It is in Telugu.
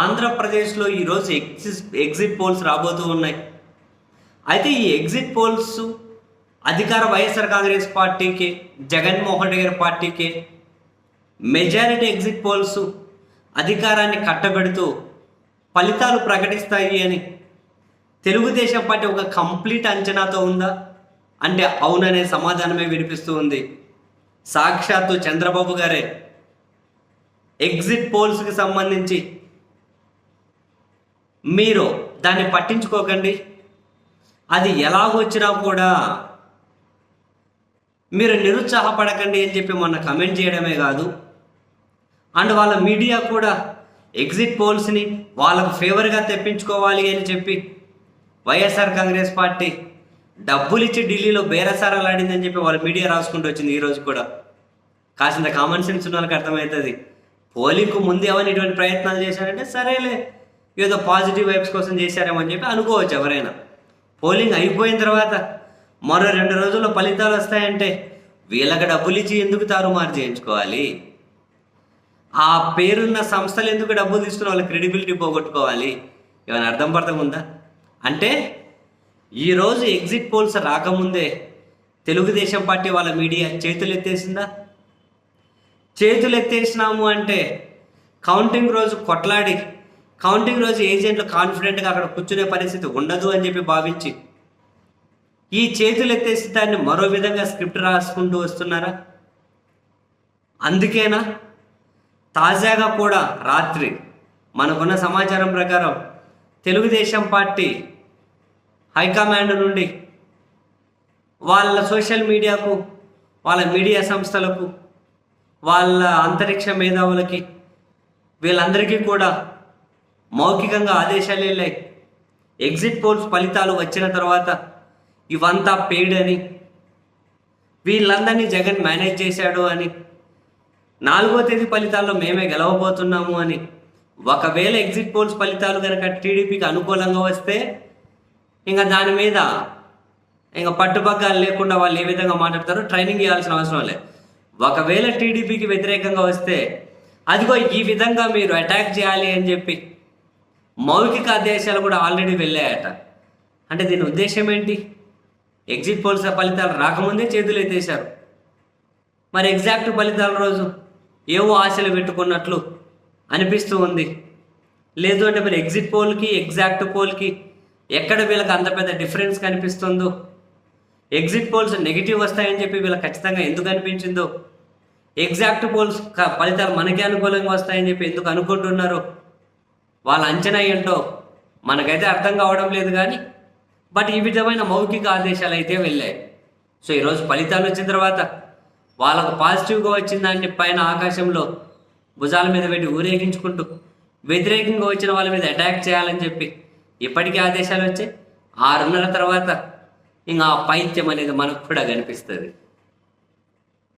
ఆంధ్రప్రదేశ్లో ఈరోజు ఎగ్జిట్ ఎగ్జిట్ పోల్స్ రాబోతూ ఉన్నాయి. అయితే ఈ ఎగ్జిట్ పోల్స్ అధికార వైఎస్ఆర్ కాంగ్రెస్ పార్టీకి జగన్మోహన్ రెడ్డి గారి పార్టీకి మెజారిటీ ఎగ్జిట్ పోల్స్ అధికారాన్ని కట్టబెడుతూ ఫలితాలు ప్రకటిస్తాయి అని తెలుగుదేశం పార్టీ ఒక కంప్లీట్ అంచనాతో ఉందా? అంటే అవుననే సమాధానమే వినిపిస్తూ ఉంది. సాక్షాత్తు చంద్రబాబు గారే ఎగ్జిట్ పోల్స్కి సంబంధించి మీరు దాన్ని పట్టించుకోకండి. అది ఎలాగొచ్చినా కూడా మీరు నిరుత్సాహపడకండి అని చెప్పి మొన్న కమెంట్ చేయడమే కాదు. అండ్ వాళ్ళ మీడియా కూడా ఎగ్జిట్ పోల్స్ని వాళ్ళకు ఫేవర్గా తెప్పించుకోవాలి అని చెప్పి వైఎస్ఆర్ కాంగ్రెస్ పార్టీ డబ్బులు ఇచ్చి ఢిల్లీలో బేరసారాలు ఆడిందని చెప్పి వాళ్ళ మీడియా రాసుకుంటూ వచ్చింది ఈరోజు కూడా. కాసింత కామన్ సెన్స్ ఉన్న వాళ్ళకి అర్థమవుతుంది. పోలింగ్కు ముందు ఎవరిని ఇటువంటి ప్రయత్నాలు చేశారంటే సరేలే. ఏదో పాజిటివ్ వైబ్స్ కోసం చేశారేమో అని చెప్పి అనుకోవచ్చు ఎవరైనా. పోలింగ్ అయిపోయిన తర్వాత మరో రెండు రోజుల్లో ఫలితాలు వస్తాయంటే వీళ్ళకి డబ్బులు ఇచ్చి ఎందుకు తారుమారు చేయించుకోవాలి? ఆ పేరున్న సంస్థలు ఎందుకు డబ్బులు తీసుకుని వాళ్ళ క్రెడిబిలిటీ పోగొట్టుకోవాలి? ఏమైనా అర్థం పడతాం ఉందా అంటే ఈరోజు ఎగ్జిట్ పోల్స్ రాకముందే తెలుగుదేశం పార్టీ వాళ్ళ మీడియా చేతులు ఎత్తేసిందా చేతులు ఎత్తేసినాము అంటే కౌంటింగ్ రోజు కొట్లాడి కౌంటింగ్ రోజు ఏజెంట్లు కాన్ఫిడెంట్గా అక్కడ కూర్చునే పరిస్థితి ఉండదు అని చెప్పి భావించి ఈ చేతులు ఎత్తేసి దాన్ని మరో విధంగా స్క్రిప్ట్ రాసుకుంటూ వస్తున్నారా? అందుకేనా? తాజాగా కూడా రాత్రి మనకున్న సమాచారం ప్రకారం తెలుగుదేశం పార్టీ హైకమాండ్ నుండి వాళ్ళ సోషల్ మీడియాకు వాళ్ళ మీడియా సంస్థలకు వాళ్ళ అంతరిక్ష మేధావులకి వీళ్ళందరికీ కూడా మౌఖికంగా ఆదేశాలు వెళ్ళాయి ఎగ్జిట్ పోల్స్ ఫలితాలు వచ్చిన తర్వాత ఇవంతా పెయిడ్ అని వీళ్ళందరినీ జగన్ మేనేజ్ చేశాడు అని నాలుగో తేదీ ఫలితాల్లో మేమే గెలవబోతున్నాము అని. ఒకవేళ ఎగ్జిట్ పోల్స్ ఫలితాలు కనుక టీడీపీకి అనుకూలంగా వస్తే ఇంకా దాని మీద ఇంకా పట్టుపగ్గాలు లేకుండా వాళ్ళు ఏ విధంగా మాట్లాడతారో ట్రైనింగ్ ఇవ్వాల్సిన అవసరం లేదు ఒకవేళ టీడీపీకి వ్యతిరేకంగా వస్తే అదిగో ఈ విధంగా మీరు అటాక్ చేయాలి అని చెప్పి మౌఖిక ఆదేశాలు కూడా ఆల్రెడీ వెళ్ళాయట. అంటే దీని ఉద్దేశం ఏంటి? ఎగ్జిట్ పోల్స్ ఫలితాలు రాకముందే చేతులు ఎత్తేశారు. మరి ఎగ్జాక్ట్ ఫలితాల రోజు ఏవో ఆశలు పెట్టుకున్నట్లు అనిపిస్తూ ఉంది. లేదు అంటే మరి ఎగ్జిట్ పోల్కి ఎగ్జాక్ట్ పోల్కి ఎక్కడ వీళ్ళకి అంత పెద్ద డిఫరెన్స్ కనిపిస్తుందో? ఎగ్జిట్ పోల్స్ నెగిటివ్ వస్తాయని చెప్పి వీళ్ళకి ఖచ్చితంగా ఎందుకు అనిపించిందో? ఎగ్జాక్ట్ పోల్స్ ఫలితాలు మనకే అనుకూలంగా వస్తాయని చెప్పి ఎందుకు అనుకుంటున్నారో? వాళ్ళ అంచనా ఏంటో మనకైతే అర్థం కావడం లేదు కానీ బట్ ఈ విధమైన మౌఖిక ఆదేశాలు అయితే వెళ్ళాయి. సో ఈరోజు ఫలితాలు వచ్చిన తర్వాత వాళ్ళకు పాజిటివ్గా వచ్చిన దాన్ని పైన ఆకాశంలో భుజాల మీద పెట్టి ఊరేగించుకుంటూ వ్యతిరేకంగా వచ్చిన వాళ్ళ మీద అటాక్ చేయాలని చెప్పి ఇప్పటికీ ఆదేశాలు వచ్చాయి. ఆరున్నర తర్వాత ఇంకా ఆ పైత్యం అనేది మనకు కూడా కనిపిస్తుంది.